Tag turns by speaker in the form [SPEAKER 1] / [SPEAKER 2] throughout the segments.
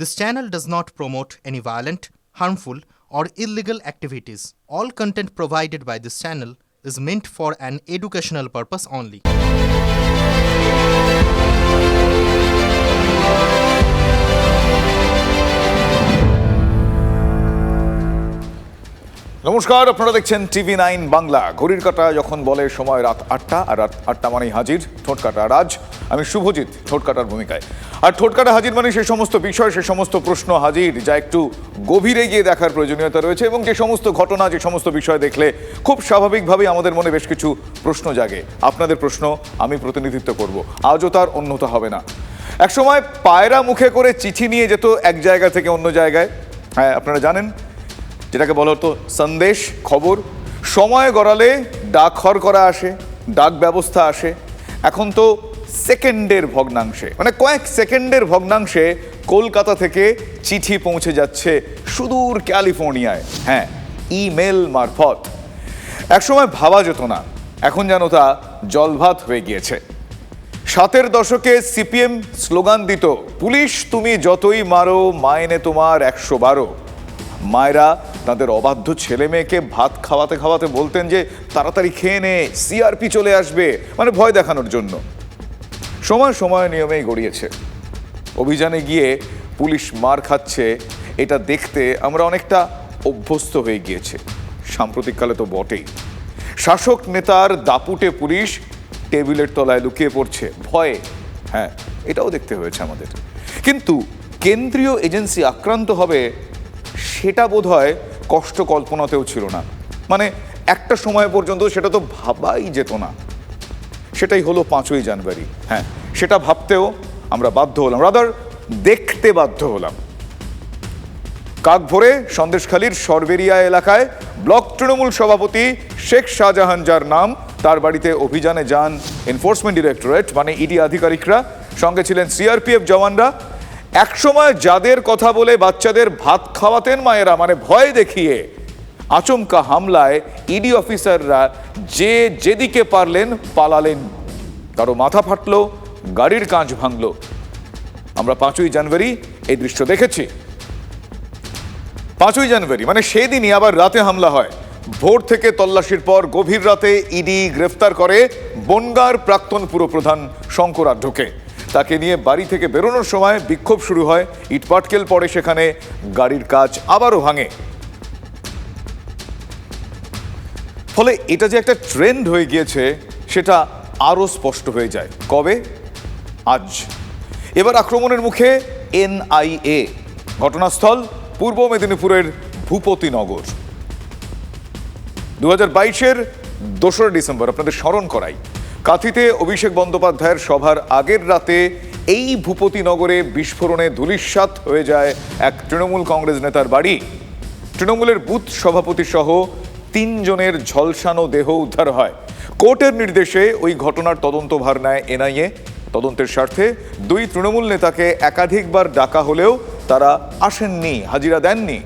[SPEAKER 1] This channel does not promote any violent, harmful, or illegal activities. All content provided by this channel is meant for an educational purpose only.
[SPEAKER 2] নমস্কার আপনারা দেখছেন TV nine Bangla ঘড়ির কাটা যখন বলে সময় রাত আটটা আর রাত আটটা মানেই হাজির ঠোঁট কাটা রাজ আমি শুভজিৎ, ঠোঁট কাটার ভূমিকায়। আর ঠোঁট কাটা হাজির মানে সে সমস্ত বিষয়, সে সমস্ত প্রশ্ন হাজির, যা একটু গভীরে গিয়ে দেখার প্রয়োজনীয়তা রয়েছে এবং যে সমস্ত ঘটনা, যে সমস্ত বিষয় দেখলে খুব স্বাভাবিকভাবেই আমাদের মনে বেশ কিছু প্রশ্ন জাগে। আপনাদের প্রশ্ন আমি প্রতিনিধিত্ব করব। আজও তার অন্যতা হবে না। একসময় পায়রা মুখে করে চিঠি নিয়ে যেত এক জায়গা থেকে অন্য জায়গায়। হ্যাঁ আপনারা জানেন, যেটাকে বলা হতো সন্দেশ, খবর। সময় গড়ালে ডাকঘর করা আসে, ডাক ব্যবস্থা আসে। এখন তো সেকেন্ডের ভগ্নাংশে মানে কয়েক সেকেন্ডের ভগ্নাংশে কলকাতা থেকে চিঠি পৌঁছে যাচ্ছে সুদূর ক্যালিফোর্নিয়ায়। হ্যাঁ ইমেল মারফত। একসময় ভাবা যেত না, এখন যেন তা জলভাত হয়ে গিয়েছে। সাতের দশকে সিপিএম স্লোগান দিত, পুলিশ তুমি যতই মারো, মাইনে তোমার একশো বারো। মায়েরা তাদের অবাধ্য ছেলে মেয়েকে ভাত খাওয়াতে খাওয়াতে বলতেন যে, তাড়াতাড়ি খেয়ে নে, সিআরপি চলে আসবে। মানে ভয় দেখানোর জন্য। সময় সময় নিয়মেই গড়িয়েছে। অভিযানে গিয়ে পুলিশ মার খাচ্ছে, এটা দেখতে আমরা অনেকটা অভ্যস্ত হয়ে গিয়েছে। সাম্প্রতিককালে তো বটেই। শাসক নেতার দাপুটে পুলিশ টেবিলের তলায় লুকিয়ে পড়ছে। ভয়ে। হ্যাঁ এটাও দেখতে হয়েছে আমাদের। কিন্তু কেন্দ্রীয় এজেন্সি আক্রান্ত হবে, সেটা বোধ হয় কষ্ট কল্পনাতেও ছিল না। মানে একটা সময় পর্যন্ত সেটা তো ভাবাই যেত না। সেটাই হলো পাঁচই জানুয়ারি। হ্যাঁ সেটা ভাবতেও আমরা বাধ্য হলাম। রাদার দেখতে বাধ্য হলাম। কাক ভরে সন্দেশখালীর সরবেরিয়া এলাকায় ব্লক তৃণমূল সভাপতি শেখ শাহজাহান যার নাম, তার বাড়িতে অভিযানে যান এনফোর্সমেন্ট ডিরেক্টরেট মানে ইডি আধিকারিকরা। সঙ্গে ছিলেন সিআরপিএফ জওয়ানরা। একসময় যাদের কথা বলে বাচ্চাদের ভাত খাওয়াতেন মায়েরা মানে ভয় দেখিয়ে আচমকা হামলায় ইডি অফিসাররা যে যেদিকে পারলেন পালালেন। কারও মাথা ফাটলো, গাড়ির কাঁচ ভাঙলো। আমরা পাঁচই জানুয়ারি এই দৃশ্য দেখেছি। পাঁচই জানুয়ারি মানে সেই দিনই আবার রাতে হামলা হয়। ভোর থেকে তল্লাশির পর গভীর রাতে ইডি গ্রেফতার করে বনগার প্রাক্তন পুরপ্রধান শঙ্কর আঢ্যকে তাকে নিয়ে বাড়ি থেকে বেরোনোর সময় বিক্ষোভ শুরু হয়, ইটপাটকেল পড়ে সেখানে, গাড়ির কাজ আবারও ভাঙে। ফলে এটা যে একটা ট্রেন্ড হয়ে গিয়েছে, সেটা আরও স্পষ্ট হয়ে যায়। কবে? আজ। এবার আক্রমণের মুখে এনআইএ, ঘটনাস্থল পূর্ব মেদিনীপুরের ভূপতিনগর। দু হাজার বাইশের দোসরা ডিসেম্বর, আপনাদের স্মরণ করাই। কাথিতে অভিষেক বন্দ্যোপাধ্যায়ের সভার আগের রাতে এই ভূপতিনগরে বিস্ফোরণে ধুলিস্বাত হয়ে যায় এক তৃণমূল কংগ্রেস নেতার বাড়ি। তৃণমূলের বুথ সভাপতি সহ তিনজনের ঝলসানো দেহ উদ্ধার হয়। কোর্টের নির্দেশে ওই ঘটনার তদন্তভার নেয় এনআইএ। তদন্তের স্বার্থে দুই তৃণমূল নেতাকে একাধিকবার ডাকা হলেও তারা আসেননি, হাজিরা দেননি।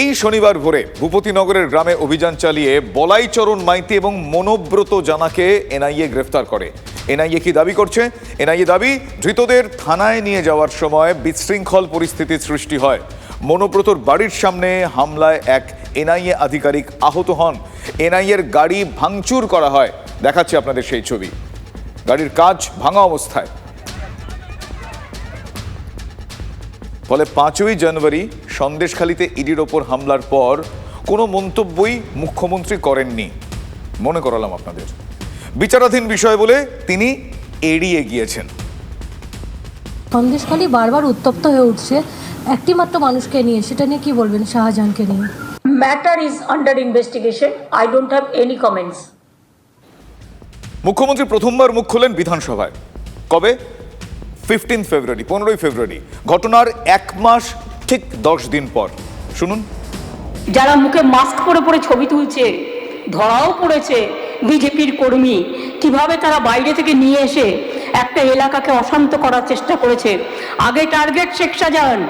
[SPEAKER 2] এই শনিবার ভোরে ভূপতিনগরের গ্রামে অভিযান চালিয়ে বলাইচরণ মাইতি এবং মনোব্রত জানাকে এনআইএ গ্রেফতার করে। এনআইএ কি দাবি করছে? এনআইএ দাবি, ধৃতদের থানায় নিয়ে যাওয়ার সময় বিশৃঙ্খল পরিস্থিতির সৃষ্টি হয়। মনোব্রতর বাড়ির সামনে হামলায় এক এনআইএ আধিকারিক আহত হন। এনআইএর গাড়ি ভাঙচুর করা হয়। দেখাচ্ছি আপনাদের সেই ছবি। গাড়ির কাজ ভাঙা অবস্থায়। ফলে পাঁচই জানুয়ারি সন্দেশখালিতে ইডির ওপর হামলার পর কোনো মন্তব্যই মুখ্যমন্ত্রী করেননি। মনে করালাম আপনাদের। বিচারাধীন বিষয় বলে তিনি এড়িয়ে গিয়েছেন।
[SPEAKER 3] সন্দেশখালী বারবার উত্তপ্ত হয়ে উঠছে একটি মাত্র মানুষকে নিয়ে। সেটা নিয়ে কি বলবেন শাহজাহানকে নিয়ে?
[SPEAKER 4] Matter is under investigation I don't have any comments.
[SPEAKER 2] মুখ্যমন্ত্রী প্রথমবার মুখ খোলেন বিধানসভায়। কবে? ফিফটিন ফেব্রুয়ারি পনেরোই ফেব্রুয়ারি ঘটনার এক মাস ঠিক দশ দিন পর। শুনুন।
[SPEAKER 4] যারা মুখে মাস্ক পরে পরে ছবি তুলছে ধরাও পড়েছে বিজেপির কর্মী কীভাবে তারা বাইরে থেকে নিয়ে এসে একটা এলাকাকে অশান্ত করার চেষ্টা করেছে। আগে টার্গেট শেখ শাহজাহান।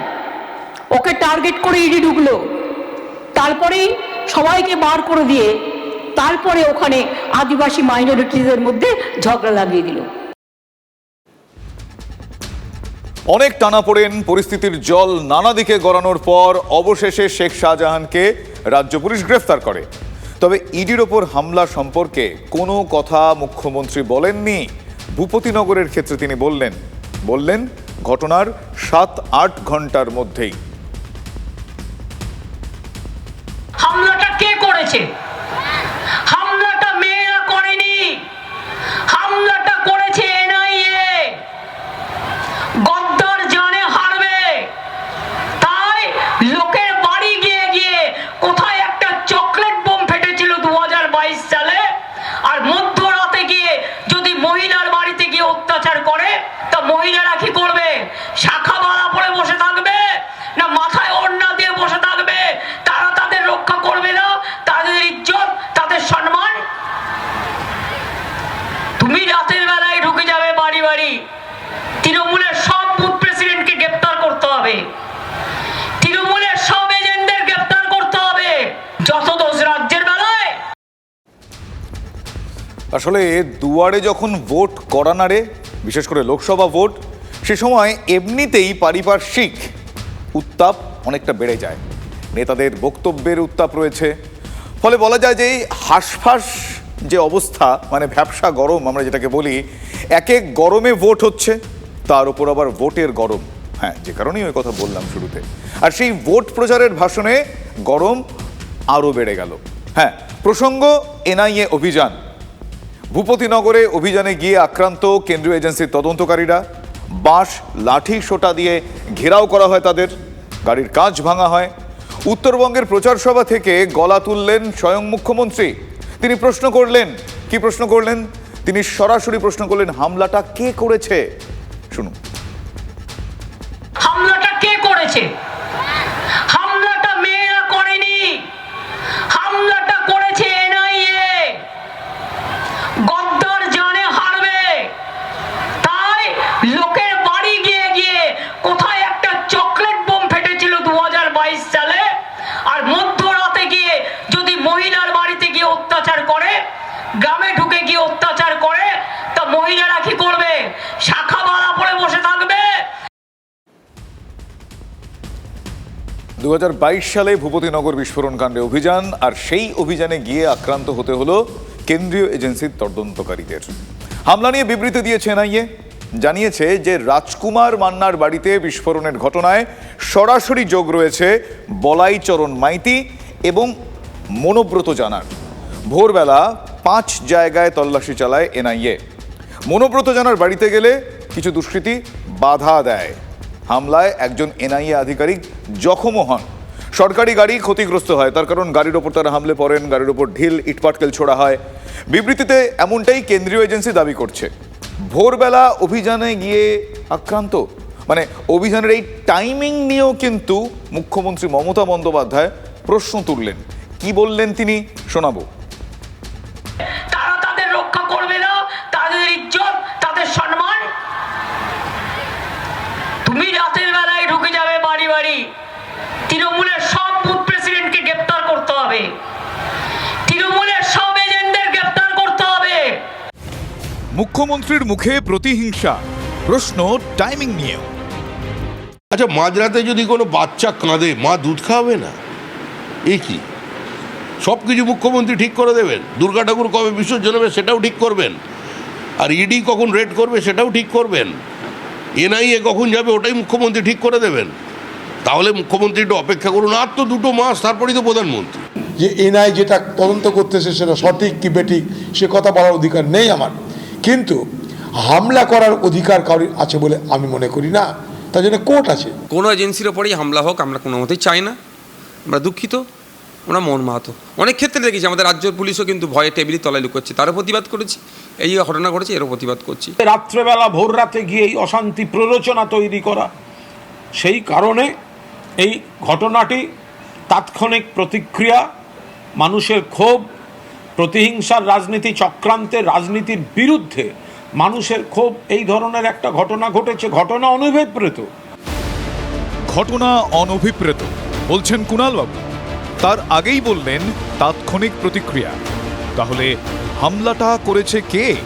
[SPEAKER 4] ওকে টার্গেট করে ইডি ঢুকলো। তারপরেই সবাইকে বার করে দিয়ে তারপরে ওখানে আদিবাসী মাইনরিটিদের মধ্যে ঝগড়া লাগিয়ে দিল।
[SPEAKER 2] অনেক টানাপোড়েন পরিস্থিতির জল নানা দিকে গড়ানোর পর অবশেষে শেখ শাহজাহানকে রাজ্য পুলিশ গ্রেফতার করে। তবে ইডির ওপর হামলা সম্পর্কে কোনো কথা মুখ্যমন্ত্রী বলেননি। ভূপতিনগরের ক্ষেত্রে তিনি বললেন বললেন ঘটনার সাত আট ঘণ্টার মধ্যেই।
[SPEAKER 4] হামলাটা কে করেছে হামলাটা মেয়েরা করেনি হামলাটা করেছে এনআইএ গদ্দার জানে হারবে তাই লোকের বাড়ি গিয়ে গিয়ে কোথায় একটা চকলেট বোম ফেটেছিল দু সালে আর মধ্যরাতে গিয়ে যদি মহিলার বাড়িতে গিয়ে অত্যাচার করে তা মহিলারা কি করবে শাখা বাড়া পরে বসে থাকবে না মাথায় ওড়না দিয়ে বসে থাকবে তারা তাদের রক্ষা করবে না তাদের ইজ্জত তাদের সম্মান তুমি রাতের বেলায় ঢুকে যাবে বাড়ি বাড়ি তৃণমূলের সব বুথ প্রেসিডেন্টকে গ্রেপ্তার করতে হবে তৃণমূলের সব এজেন্টদের গ্রেপ্তার করতে হবে যত দোষ রাজ্যের বেলায়
[SPEAKER 2] আসলে দুয়ারে যখন ভোট করানারে বিশেষ করে লোকসভা ভোট, সে সময় এমনিতেই পারিপার্শ্বিক উত্তাপ অনেকটা বেড়ে যায়। নেতাদের বক্তব্যের উত্তাপ রয়েছে। ফলে বলা যায় যে হাঁসফাঁস যে অবস্থা মানে ভ্যাবসা গরম আমরা যেটাকে বলি এক এক গরমে ভোট হচ্ছে, তার উপর আবার ভোটের গরম। হ্যাঁ যে কারণেই ওই কথা বললাম শুরুতে। আর সেই ভোট প্রচারের ভাষণে গরম আরও বেড়ে গেল। হ্যাঁ প্রসঙ্গ এনআইএ অভিযান। ভূপতিনগরে অভিযানে গিয়ে আক্রান্ত কেন্দ্রীয় এজেন্সির তদন্তকারীরা বাঁশ, লাঠি, সোটা দিয়ে ঘেরাও করা হয় তাদের। গাড়ির কাঁচ ভাঙা হয়। উত্তরবঙ্গের প্রচার সভা থেকে গলা তুললেন স্বয়ং মুখ্যমন্ত্রী। তিনি প্রশ্ন করলেন, কি প্রশ্ন করলেন? তিনি সরাসরি প্রশ্ন করলেন, হামলাটা কে করেছে? শুনুন।
[SPEAKER 4] হামলাটা কে করেছে? দু হাজার
[SPEAKER 2] বাইশ সালে ভূপতিনগর বিস্ফোরণ কাণ্ডে অভিযান, আর সেই অভিযানে গিয়ে আক্রান্ত হতে হলো কেন্দ্রীয় এজেন্সির তদন্তকারীদের। হামলা নিয়ে বিবৃতি দিয়েছে এনআইএ। জানিয়েছে যে রাজকুমার মান্নার বাড়িতে বিস্ফোরণের ঘটনায় সরাসরি যোগ রয়েছে বলাইচরণ মাইতি এবং মনোব্রত জানার ভোরবেলা পাঁচ জায়গায় তল্লাশি চালায় এনআইএ। মনোব্রত জানার বাড়িতে গেলে কিছু দুষ্কৃতী বাধা দেয়। হামলায় একজন এনআইএ আধিকারিক জখমও হন। সরকারি গাড়ি ক্ষতিগ্রস্ত হয়, তার কারণ গাড়ির ওপর তারা হামলে পড়েন, গাড়ির ওপর ঢিল, ইটপাটকেল ছোড়া হয়। বিবৃতিতে এমনটাই কেন্দ্রীয় এজেন্সি দাবি করছে। ভোরবেলা অভিযানে গিয়ে আক্রান্ত। মানে অভিযানের এই টাইমিং নিয়েও কিন্তু মুখ্যমন্ত্রী মমতা বন্দ্যোপাধ্যায় প্রশ্ন তুললেন। কি বললেন তিনি? শোনাবো।
[SPEAKER 4] বাড়ি। তৃণমূলের সব বুথ প্রেসিডেন্টকে গ্রেপ্তার করতে হবে। তৃণমূলের সব এজেন্টদের গ্রেপ্তার করতে হবে।
[SPEAKER 2] মুখ্যমন্ত্রীর মুখে প্রতিহিংসা। প্রশ্ন টাইমিং নিয়েও।
[SPEAKER 5] আচ্ছা মাঝরাতে যদি কোনো বাচ্চা কাঁদে মা দুধ খাওয়াবে না? এ কি? সব কিছু মুখ্যমন্ত্রী ঠিক করে দেবেন? দুর্গা ঠাকুর কবে বিসর্জন হবে সেটাও ঠিক করবেন? আর ইডি কখন রেড করবে সেটাও ঠিক করবেন? এনআইএ কখন যাবে ওটাই মুখ্যমন্ত্রী ঠিক করে দেবেন। তাহলে মুখ্যমন্ত্রী একটু অপেক্ষা করুন আর তো দুটো মাস তারপরেই তো প্রধানমন্ত্রী।
[SPEAKER 6] যে এনআই যেটা তদন্ত করতেছে সেটা সঠিক কি বেঠিক সে কথা বলার অধিকার নেই আমার। কিন্তু হামলা করার অধিকার কারোর আছে বলে আমি মনে করি না তার জন্য কোর্ট আছে।
[SPEAKER 7] কোনো এজেন্সির ওপরেই হামলা হোক আমরা কোনো মতেই চাই না। আমরা দুঃখিত আমরা মন মাহাতো। অনেক ক্ষেত্রে দেখেছি আমাদের রাজ্য পুলিশও কিন্তু ভয়ে টেবিলের তলায় লুকোচ্ছে। তারও প্রতিবাদ করেছি এই ঘটনা ঘটেছে এরও প্রতিবাদ করছি।
[SPEAKER 8] রাত্রেবেলা ভোর রাতে গিয়ে এই অশান্তি প্ররোচনা তৈরি করা সেই কারণে এই ঘটনাটি তাৎক্ষণিক প্রতিক্রিয়া, মানুষের ক্ষোভ, প্রতিহিংসার রাজনীতি চক্রান্তের রাজনীতির বিরুদ্ধে মানুষের ক্ষোভ, এই ধরনের একটা ঘটনা ঘটেছে, ঘটনা অনভিপ্রেত
[SPEAKER 2] ঘটনা অনভিপ্রেত বলছেন কুণালবাবু। তার আগেই বললেন তাৎক্ষণিক প্রতিক্রিয়া। তাহলে হামলাটা করেছে কে?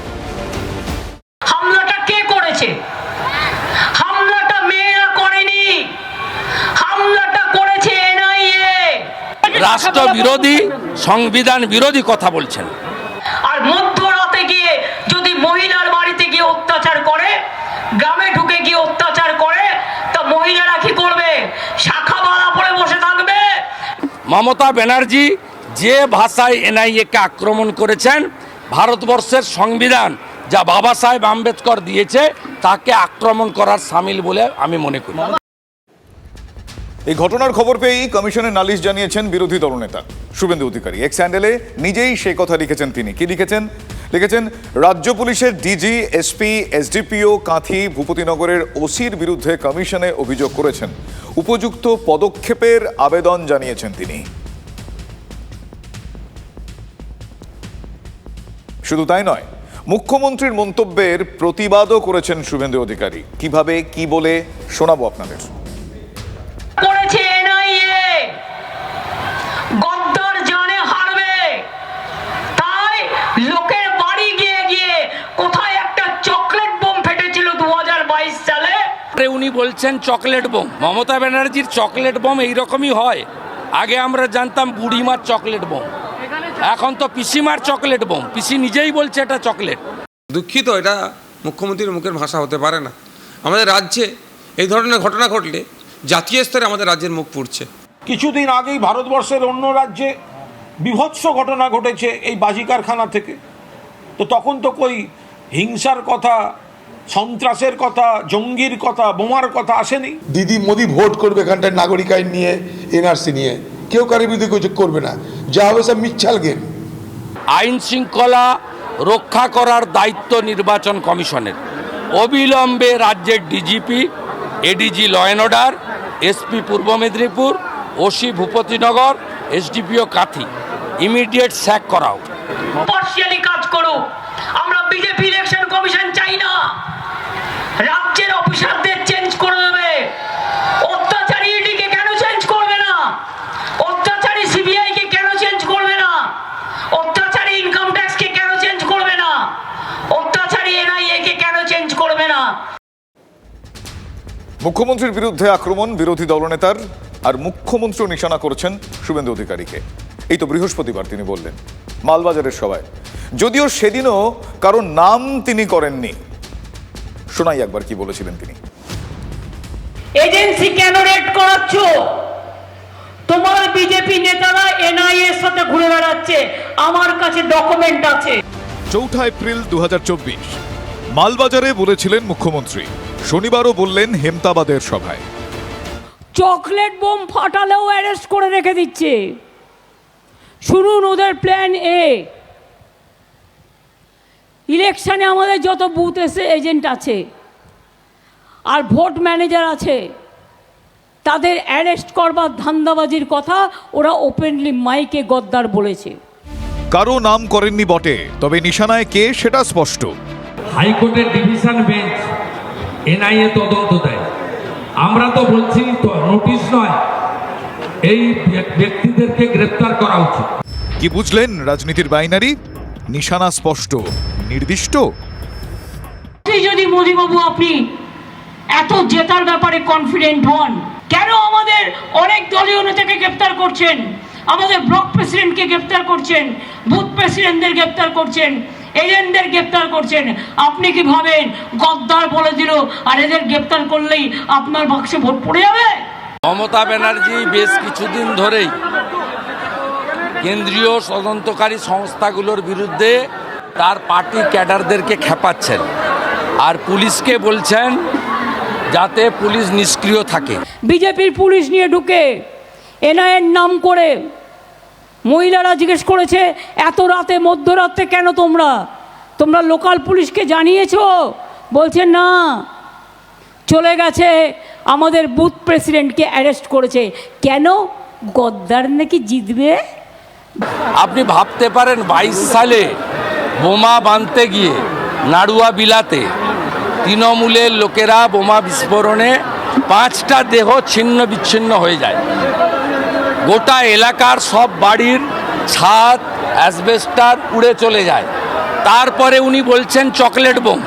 [SPEAKER 9] রাষ্ট্রবিরোধী সংবিধান বিরোধী কথা বলছেন।
[SPEAKER 4] আর মধ্যরাতে গিয়ে যদি মহিলার বাড়িতে গিয়ে অত্যাচার করে গ্রামে ঢুকে গিয়ে অত্যাচার করে তা মহিলারা কি করবে? শাখা বাড়া পরে বসে থাকবে?
[SPEAKER 9] মমতা ব্যানার্জি যে ভাষায় এনআইএকে আক্রমণ করেছেন ভারতবর্ষের সংবিধান যা বাবা সাহেব আম্বেদকর দিয়েছে তাকে আক্রমণ করার সামিল বলে আমি মনে করি।
[SPEAKER 2] এই ঘটনার খবর পেয়েই কমিশনে নালিশ জানিয়েছেন বিরোধী দলনেতা। শুভেন্দু অধিকারী এক্স হ্যান্ডেলে নিজেই সেই কথা লিখেছেন তিনি। কি লিখেছেন? লিখেছেন, রাজ্য পুলিশের ডিজি এসপি এসডিপিও কাঁথি, ভূপতিনগরের ওসির বিরুদ্ধে কমিশনে অভিযোগ করেছেন। উপযুক্ত পদক্ষেপের আবেদন জানিয়েছেন তিনি। শুধু তাই নয়, মুখ্যমন্ত্রীর মন্তব্যের প্রতিবাদও করেছেন শুভেন্দু অধিকারী। কীভাবে, কি বলে শোনাবো আপনাদের।
[SPEAKER 4] করেছে এনআইএ। গদ্দার জানে হারবে। তাই লোকের বাড়ি গিয়ে গিয়ে কোথায় একটা চকলেট বোম ফেটেছিল দু সালে?
[SPEAKER 9] পরে উনি বলছেন চকলেট বোম। মমতা ব্যানার্জির চকলেট বোম এইরকমই হয়। আগে আমরা জানতাম বুড়িমার চকলেট বোম। এখন তো পিসিমার চকলেট বোম। পিসি নিজেই বলছে এটা চকলেট।
[SPEAKER 7] দুঃখিত এটা মুখ্যমন্ত্রীর মুখের ভাষা হতে পারে না। আমাদের রাজ্যে এই ধরনের ঘটনা ঘটলে জাতীয় স্তরে আমাদের রাজ্যের মুখ পুড়ছে।
[SPEAKER 8] কিছুদিন আগেই ভারতবর্ষের অন্য রাজ্যে বিভৎস ঘটনা ঘটেছে এই বাজি কারখানা থেকে। তো তখন তো কই হিংসার কথা সন্ত্রাসের কথা জঙ্গির কথা বোমার কথা আসেনি?
[SPEAKER 6] দিদি মোদি ভোট করবে এখানটায় নাগরিক আইন নিয়ে এনআরসি নিয়ে। কেউ কারোর বিরুদ্ধে কিছু করবে না। যা হবে সব মিচ্ছাল গেম।
[SPEAKER 9] আইন শৃঙ্খলা রক্ষা করার দায়িত্ব নির্বাচন কমিশনের। অবিলম্বে রাজ্যের DGP ADG law and order SP Purba Medinipur, OC Bhupatinagar SDPO Kanthi. Immediate sack করাও।
[SPEAKER 4] পার্সিয়ালি কাজ করো। আমরা বিজেপি ইলেকশন কমিশন চাই না। রাজ্যের অফিসারদের চেঞ্জ করে দেবে অত্যাচারী ইডিকে কেন চেঞ্জ করবে না অত্যাচারী সিবিআই কে কেন চেঞ্জ করবে না অত্যাচারী ইনকাম ট্যাক্স কে কেন চেঞ্জ করবে না অত্যাচারী এনআইএ কে কেন চেঞ্জ করবে না
[SPEAKER 2] মুখ্যমন্ত্রীর বিরুদ্ধে আক্রমণ বিরোধী দলনেতার আর মুখ্যমন্ত্রী নিশানা করেছেন শুভেন্দু অধিকারীকে। এই তো বৃহস্পতিবার তিনি বললেন মালবাজারের সভায়। যদিও সেদিনও কারও নাম তিনি করেননি। শোনাই একবার কি বলেছিলেন তিনি।
[SPEAKER 4] এজেন্সি কেন রেড করাচ্ছ? তোমার বিজেপি নেতারা এনআইএ এর সাথে ঘুরে বেড়াচ্ছে। আমার কাছে ডকুমেন্ট আছে।
[SPEAKER 2] চৌঠা এপ্রিল দু হাজার চব্বিশ মালবাজারে বলেছিলেন মুখ্যমন্ত্রী শনিবারও বললেন হেমতাবাদের সভায়।
[SPEAKER 4] চকলেট বোম ফাটালেও অ্যারেস্ট করে রেখে দিচ্ছে। শুনুন ওদের প্ল্যান এ। ইলেকশনে আমাদের যত বুথ এসে এজেন্ট আছে আর ভোট ম্যানেজার আছে তাদের অ্যারেস্ট করবার ধান্দাবাজির কথা ওরা ওপেনলি মাইকে গদ্দার বলেছে।
[SPEAKER 2] কারও নাম করেননি বটে তবে নিশানায় কে সেটা স্পষ্ট।
[SPEAKER 10] হাইকোর্টের ডিভিশন বেঞ্চ এনআইএ তদন্ত দেয়। আমরা তো বলছি তো নোটিশ নয়। এই ব্যক্তিদেরকে গ্রেপ্তার করা উচিত।
[SPEAKER 2] কি বুঝলেন রাজনীতির বাইনারি? নিশানা স্পষ্ট নির্দিষ্ট?
[SPEAKER 4] যদি মোদীবাবু আপনি এত জেতার ব্যাপারে কনফিডেন্ট হন কেন আমাদের অনেক দলীয় নেতাকে গ্রেপ্তার করছেন? আমাদের ব্লক প্রেসিডেন্টকে গ্রেপ্তার করছেন বুথ প্রেসিডেন্টদের গ্রেপ্তার করছেন এজেন্টদের গ্রেপ্তার করছেন। আপনি কি ভাবেন? গদ্দার বলে দিল আর এদের গ্রেপ্তার করলেই আপনার বাক্সে ভোট পড়ে যাবে?
[SPEAKER 9] মমতা ব্যানার্জি বেশ কিছুদিন ধরেই কেন্দ্রীয় তদন্তকারী সংস্থাগুলোর বিরুদ্ধে তার পার্টি ক্যাডারদেরকে খেপাচ্ছেন আর পুলিশকে বলছেন যাতে পুলিশ নিষ্ক্রিয় থাকে।
[SPEAKER 4] বিজেপির পুলিশ নিয়ে ঢুকে এনআইএর নাম করে মহিলারা জিজ্ঞেস করেছে, এত রাতে, মধ্যরাতে কেন তোমরা? তোমরা লোকাল পুলিশকে জানিয়েছ? বলছে, না, চলে গেছে। আমাদের বুথ প্রেসিডেন্টকে অ্যারেস্ট করেছে। কেন? গদ্দার নাকি জিতবে?
[SPEAKER 9] আপনি ভাবতে পারেন, বাইশ সালে বোমা বাঁধতে গিয়ে নাড়ুয়া বিলাতে তৃণমূলের লোকেরা বোমা বিস্ফোরণে পাঁচটা দেহ ছিন্ন বিচ্ছিন্ন হয়ে যায়। গোটা এলাকার সব বাড়ির ছাদ অ্যাসবেস্টার উড়ে চলে যায়। তারপরে উনি বলছেন চকলেট বোম।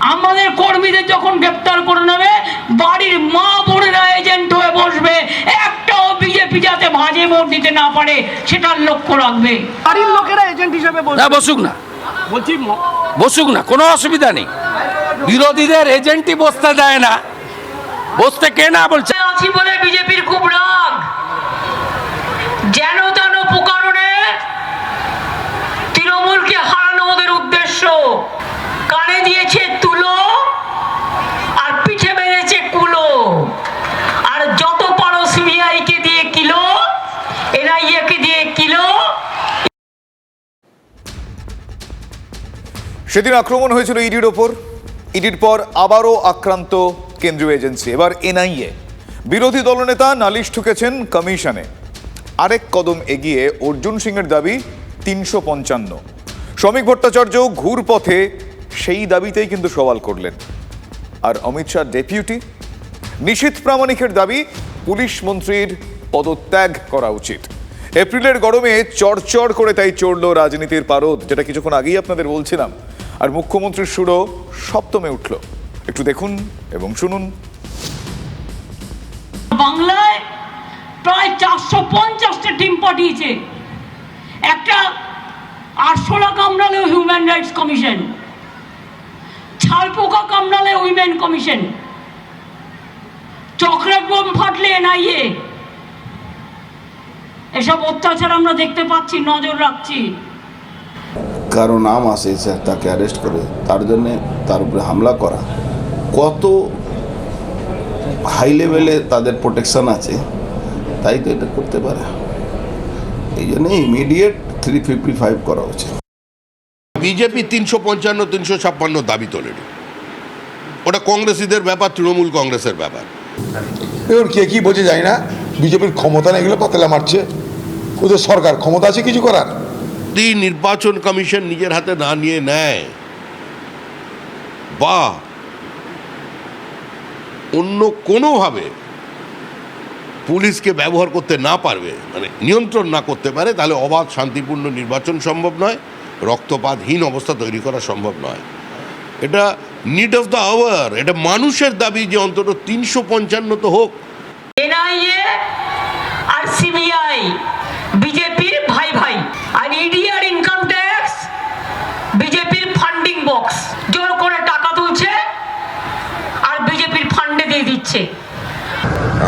[SPEAKER 4] আমাদের কর্মীদের যখন গ্রেপ্তার করে নেবে বাড়ির মা বোনেরা এজেন্ট হয়ে বসবে। একটাও বিজেপি যাতে ভাজে ভোট দিতে না পারে সেটার লক্ষ্য রাখবে।
[SPEAKER 11] বাড়ির লোকেরা এজেন্ট হিসেবে
[SPEAKER 9] না বসুক না।
[SPEAKER 11] বলছি ম-
[SPEAKER 9] বসুক না কোনো অসুবিধা নেই। বিরোধীদের এজেন্টই বসতে দেয় না। বসতে কে না বলছে?
[SPEAKER 4] আছি বলে বিজেপির খুব রাগ যেন তেন প্রকারণে তৃণমূলকে হারানো ওদের কানে দিয়েছে তুলো আর পিঠে কুলো। আর যত পারো সিবিআই কে দিয়ে কিলো এনআইএ কে দিয়ে কিলো।
[SPEAKER 2] সেদিন আক্রমণ হয়েছিল ইডির ওপর। ইডির পর আবারও আক্রান্ত কেন্দ্রীয় এজেন্সি। এবার এনআইএ। বিরোধী দলনেতা নালিশ ঠুকেছেন কমিশনে। আরেক কদম এগিয়ে অর্জুন সিংয়ের দাবি তিনশো পঞ্চান্ন। শ্রমিক ভট্টাচার্য ঘুর পথে সেই দাবিতেই কিন্তু সওয়াল করলেন। আর অমিত শাহ ডেপুটি নিশীথ প্রামাণিকের দাবি পুলিশ মন্ত্রীর পদত্যাগ করা উচিত। এপ্রিলের গরমে চড়চড় করে তাই চড়ল রাজনীতির পারদ, যেটা কিছুক্ষণ আগেই আপনাদের বলছিলাম। আর মুখ্যমন্ত্রীর সুরও সপ্তমে উঠল। একটু দেখুন এবং শুনুন।
[SPEAKER 4] বাংলায় প্রায় চারশো পঞ্চাশটা টিম পাঠিয়েছে। একটা আরশোলা কামড়ালে হিউম্যান রাইটস কমিশন ছালপোকা কামড়ালে উইমেন কমিশন চক্রাক বোম ফাটলে এনআইএ। এসব অত্যাচার আমরা দেখতে পাচ্ছি, নজর রাখছি।
[SPEAKER 12] কারও নাম আসে স্যার তাকে অ্যারেস্ট করে। তার জন্য তার উপরে হামলা করা। কত হাই লেভেলে তাদের প্রোটেকশন আছে, তাই তো এটা করতে পারে। এই জন্য ইমিডিয়েট থ্রি ফিফটি ফাইভ করা উচিত
[SPEAKER 5] বিজেপি তিনশো পঞ্চান্ন তিনশো ছাপ্পান্ন দাবি তোলেনি। ওটা কংগ্রেসীদের ব্যাপার তৃণমূল কংগ্রেসের ব্যাপার।
[SPEAKER 6] এবার কে কি বোঝে যায় না। বিজেপির ক্ষমতা না এগুলো পাতলা মারছে। ওদের সরকার ক্ষমতা আছে কিছু করার?
[SPEAKER 5] যদি নির্বাচন কমিশন নিজের হাতে না নিয়ে নেয় বা অন্য কোনোভাবে পুলিশকে ব্যবহার করতে না পারবে মানে নিয়ন্ত্রণ না করতে পারে, তাহলে অবাধ, শান্তিপূর্ণ নির্বাচন সম্ভব নয়, রক্তপাতহীন অবস্থা তৈরি করা সম্ভব নয়। এটা নিড অফ দ্য আওয়ার এটা মানুষের দাবি যে অন্তত তিনশো পঞ্চান্ন তো হোক।
[SPEAKER 4] এনআইএ আর সিবিআই বিজেপির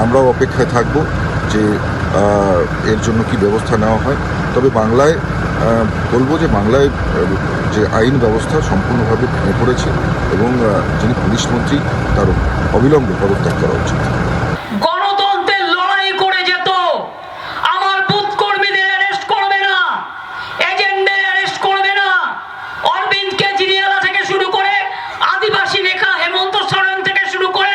[SPEAKER 12] আমরাও অপেক্ষায় থাকব যে এর জন্য কি ব্যবস্থা নেওয়া হয়। তবে বাংলায় বলব যে বাংলায় যে আইন ব্যবস্থা সম্পূর্ণভাবে ভেঙে পড়েছে এবং যিনি পুলিশ মন্ত্রী, তার অবিলম্বে পদত্যাগ করা উচিত
[SPEAKER 4] গণতন্ত্রের লড়াই করে যেত আমার বুথ কর্মীদের অ্যারেস্ট করবে না এজেন্টদের অ্যারেস্ট করবে না অরবিন্দ কেজরিওয়ালা থেকে শুরু করে আদিবাসী রেখা হেমন্ত সোরেন থেকে শুরু করে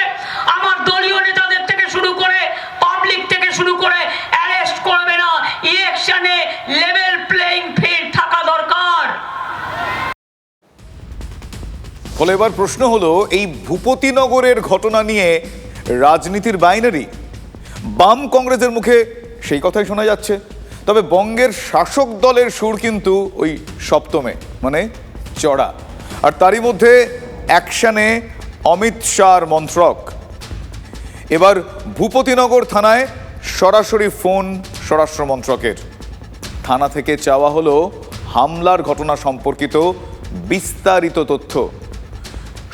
[SPEAKER 4] আমার দলীয় নেতাদের থেকে শুরু করে পাবলিক থেকে শুরু করে অ্যারেস্ট করবে না ইলেকশনে লেভেল প্লেইং ফিল্ড থাকা দরকার
[SPEAKER 2] ফলে এবার প্রশ্ন হলো, এই ভূপতিনগরের ঘটনা নিয়ে রাজনীতির বাইনারি। বাম কংগ্রেসের মুখে সেই কথাই শোনা যাচ্ছে। তবে বঙ্গের শাসক দলের সুর কিন্তু ওই সপ্তমে মানে চড়া। আর তারই মধ্যে অ্যাকশানে অমিত শাহর মন্ত্রক। এবার ভূপতিনগর থানায় সরাসরি ফোন স্বরাষ্ট্র মন্ত্রকের। থানা থেকে চাওয়া হলো, হামলার ঘটনা সম্পর্কিত বিস্তারিত তথ্য।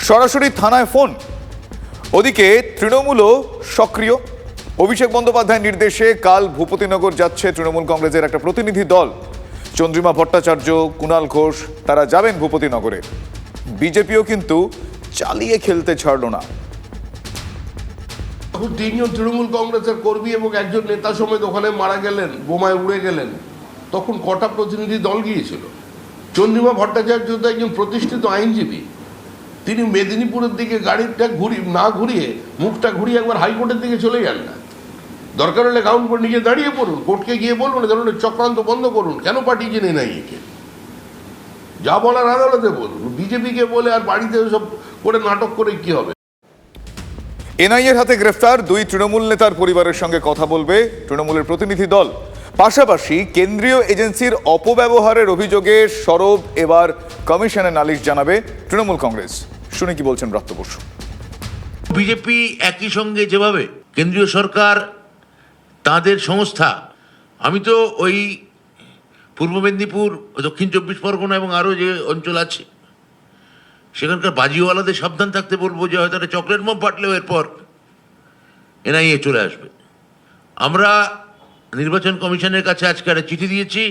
[SPEAKER 2] সরাসরি থানায় ফোন। ওদিকে তৃণমূলও সক্রিয়। অভিষেক বন্দ্যোপাধ্যায়ের নির্দেশে কাল ভূপতিনগর যাচ্ছে তৃণমূল কংগ্রেসের একটা প্রতিনিধি দল। চন্দ্রিমা ভট্টাচার্য কুণাল ঘোষ, তারা যাবেন ভূপতিনগরে। বিজেপিও কিন্তু চালিয়ে খেলতে ছাড়ল না।
[SPEAKER 5] তিনজন তৃণমূল কংগ্রেসের কর্মী এবং একজন নেতা সমেত ওখানে মারা গেলেন, বোমায় উড়ে গেলেন। তখন কটা প্রতিনিধি দল গিয়েছিল? চন্দ্রিমা ভট্টাচার্য তো একজন প্রতিষ্ঠিত আইনজীবী। তিনি মেদিনীপুরের দিকে গাড়িটা ঘুরি, না ঘুরিয়ে মুখটা ঘুরিয়ে একবার হাইকোর্টের দিকে চলে যান না। দরকার হলে কাউন্ট করে নিজে দাঁড়িয়ে পড়ুন, কোর্টকে গিয়ে বলুন ধরনের চক্রান্ত বন্ধ করুন, কেন পাঠিয়েছেন এনআইএকে যা বলার আদালতে বলুন, বিজেপিকে বলে আর বাড়িতে সব করে নাটক করে কি হবে?
[SPEAKER 2] এনআইএর হাতে গ্রেফতার দুই তৃণমূল নেতার পরিবারের সঙ্গে কথা বলবে তৃণমূলের প্রতিনিধি দল। পাশাপাশি কেন্দ্রীয় এজেন্সির অপব্যবহারের অভিযোগে সরব এবার কমিশনে নালিশ জানাবে তৃণমূল কংগ্রেস। শুনে কি বলছেন ব্রাত্য বসু?
[SPEAKER 13] বিজেপি একই সঙ্গে যেভাবে কেন্দ্রীয় সরকার, তাদের সংস্থা, আমি তো ওই পূর্ব মেদিনীপুর, দক্ষিণ চব্বিশ পরগনা এবং আরও যে অঞ্চল আছে, সেখানকার বাজিওয়ালাদের সাবধান থাকতে বলব যে হয়তো চকলেট মম পাটলেও এরপর এনআইএ চলে আসবে। আমরা নির্বাচন কমিশনের কাছে আজকে একটা চিঠি দিয়েছি।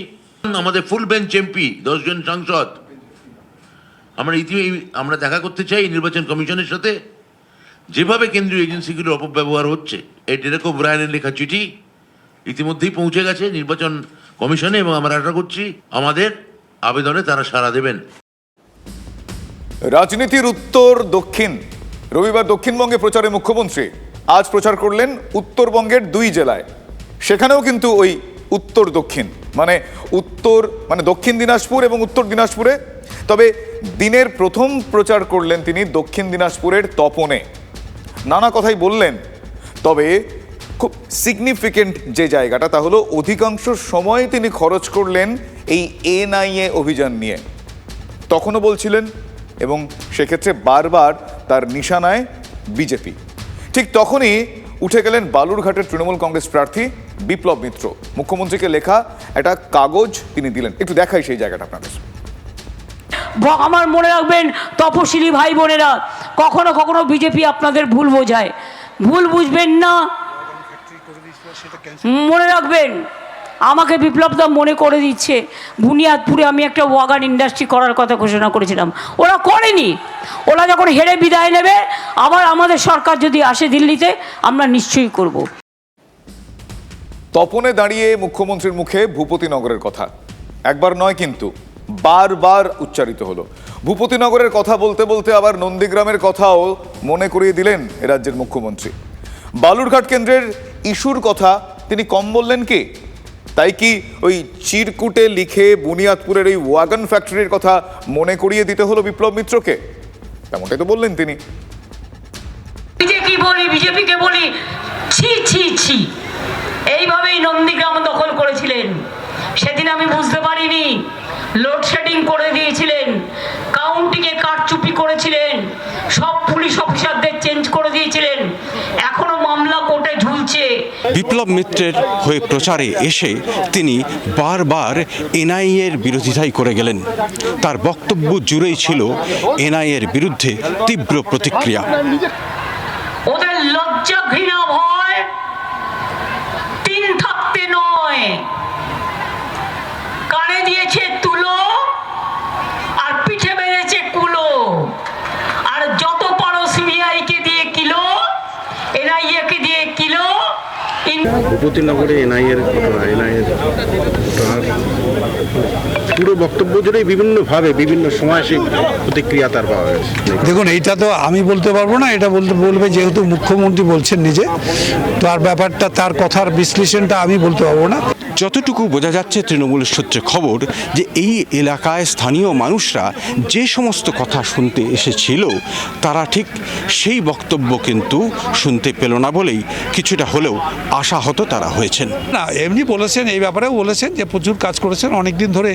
[SPEAKER 13] আমাদের ফুল বেঞ্চ এমপি, দশজন সাংসদ আমরা ইতি আমরা দেখা করতে চাই নির্বাচন কমিশনের সাথে। যেভাবে কেন্দ্রীয় এজেন্সিগুলোর অপব্যবহার হচ্ছে এই টেরেকো ব্রায়নের লেখা চিঠি ইতিমধ্যেই পৌঁছে গেছে নির্বাচন কমিশনে এবং আমরা আশা করছি আমাদের আবেদনে তারা সাড়া দেবেন।
[SPEAKER 2] রাজনীতির উত্তর দক্ষিণ। রবিবার দক্ষিণবঙ্গে প্রচারে মুখ্যমন্ত্রী। আজ প্রচার করলেন উত্তরবঙ্গের দুই জেলায়। সেখানেও কিন্তু ওই উত্তর দক্ষিণ। মানে উত্তর মানে দক্ষিণ দিনাজপুর এবং উত্তর দিনাজপুরে। তবে দিনের প্রথম প্রচার করলেন তিনি দক্ষিণ দিনাজপুরের তপনে। নানা কথাই বললেন, তবে খুব সিগনিফিকেন্ট যে জায়গাটা, তা হলো অধিকাংশ সময় তিনি খরচ করলেন এই এনআইএ অভিযান নিয়ে। তখনও বলছিলেন, এবং সেক্ষেত্রে বারবার তার নিশানায় বিজেপি। ঠিক তখনই উঠে গেলেন বালুরঘাটের তৃণমূল কংগ্রেস প্রার্থী বিপ্লব মিত্র। মুখ্যমন্ত্রীকে লেখা একটা কাগজ তিনি দিলেন। একটু দেখাই সেই জায়গাটা আপনাদের।
[SPEAKER 4] আমার মনে রাখবেন তপশিলি ভাই বোনেরা কখনো কখনো বিজেপি আপনাদের ভুল বোঝায়। ভুল বুঝবেন না। মনে রাখবেন আমাকে বিপ্লবদা মনে করে দিচ্ছে। বুনিয়াদপুরে আমি একটা ওয়াগান ইন্ডাস্ট্রি করার কথা ঘোষণা করেছিলাম। ওরা করেনি। ওরা যখন হেরে বিদায় নেবে, আবার আমাদের সরকার যদি আসে দিল্লিতে, আমরা নিশ্চয়ই করব।
[SPEAKER 2] তপনে দাঁড়িয়ে মুখ্যমন্ত্রীর মুখে ভূপতিনগরের কথা। একবার নয় কিন্তু, বারবার উচ্চারিত হলো। ভূপতিনগরের কথা বলতে বলতে আবার নন্দীগ্রামের কথাও মনে করিয়ে দিলেন রাজ্যের মুখ্যমন্ত্রী। বালুরঘাট কেন্দ্রের ইস্যুর কথা তিনি কম বললেন কি? তাই কি ওই চিরকুটে লিখে বুনিয়াদপুরের এই ওয়াগন ফ্যাক্টরির কথা মনে করিয়ে দিতে হলো বিপ্লব মিত্রকে? তেমনটাই তো বললেন তিনি।
[SPEAKER 4] বিজেপিকে বলি, ছি ছি ছি। এইভাবেই নন্দীগ্রাম দখল করেছিলেন। সেদিন আমি বুঝতে পারিনি। লোডশেডিং করে দিয়েছিলেন। কাউন্টিকে কারচুপি করেছিলেন। সব পুলিশ অফিসারদের চেঞ্জ করে দিয়েছিলেন। এখনও
[SPEAKER 14] বিপ্লব মিত্রের হয়ে প্রচারে এসে তিনি বারবার এনআইএর বিরোধিতাই করে গেলেন। তার বক্তব্য জুড়েই ছিল এনআইএর বিরুদ্ধে তীব্র প্রতিক্রিয়া।
[SPEAKER 4] ওদের লজ্জা ঘৃণা ভয় তিন থাকতে নয় কানে দিয়েছে তুলো আর পিঠে বেড়েছে কুলো আর যত পারো সিবিআই কে দিয়ে কিলো এনআইএ কে দিয়ে কিলো ইন-
[SPEAKER 15] ভূপতিনগরে এনআইএর ঘটনা এনআইএর ঘটনার পুরো বক্তব্য জুড়েই বিভিন্নভাবে, বিভিন্ন সময় সেই প্রতিক্রিয়া তার পাওয়া গেছে।
[SPEAKER 16] দেখুন, এইটা তো আমি বলতে পারব না, এটা বলতে বলবে যেহেতু মুখ্যমন্ত্রী বলছেন নিজে তার ব্যাপারটা, তার কথার বিশ্লেষণটা আমি বলতে পারব না।
[SPEAKER 14] যতটুকু বোঝা যাচ্ছে তৃণমূলের সূত্রে খবর, যে এই এলাকায় স্থানীয় মানুষরা যে সমস্ত কথা শুনতে এসেছিল, তারা ঠিক সেই বক্তব্য কিন্তু শুনতে পেল না বলেই কিছুটা হলেও আশাহত তারা হয়েছেন।
[SPEAKER 16] না, এমনি বলেছেন, এই ব্যাপারেও বলেছেন যে প্রচুর কাজ করেছেন। অনেক দিন ধরে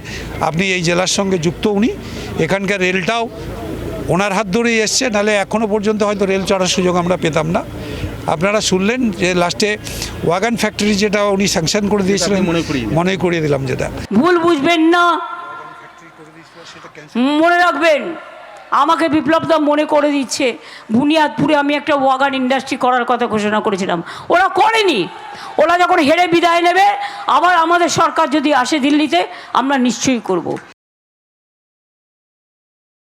[SPEAKER 16] আপনি এই জেলার সঙ্গে যুক্ত উনি। এখানকার রেলটাও ওনার হাত ধরেই এসছে, নাহলে এখনও পর্যন্ত হয়তো রেল চড়ার সুযোগ আমরা পেতাম না। আপনারা শুনলেন যে লাস্টে ওয়াগান ফ্যাক্টরি যেটা উনি স্যাংশন করে দিয়েছিলেন মনে করিয়ে দিলাম যেটা।
[SPEAKER 4] ভুল বুঝবেন না। মনে রাখবেন আমাকে বিপ্লবদা মনে করে দিচ্ছে। বুনিয়াদপুরে আমি একটা ওয়াগান ইন্ডাস্ট্রি করার কথা ঘোষণা করেছিলাম। ওরা করেনি। ওরা যখন হেরে বিদায় নেবে আবার আমাদের সরকার যদি আসে দিল্লিতে আমরা নিশ্চয়ই করব।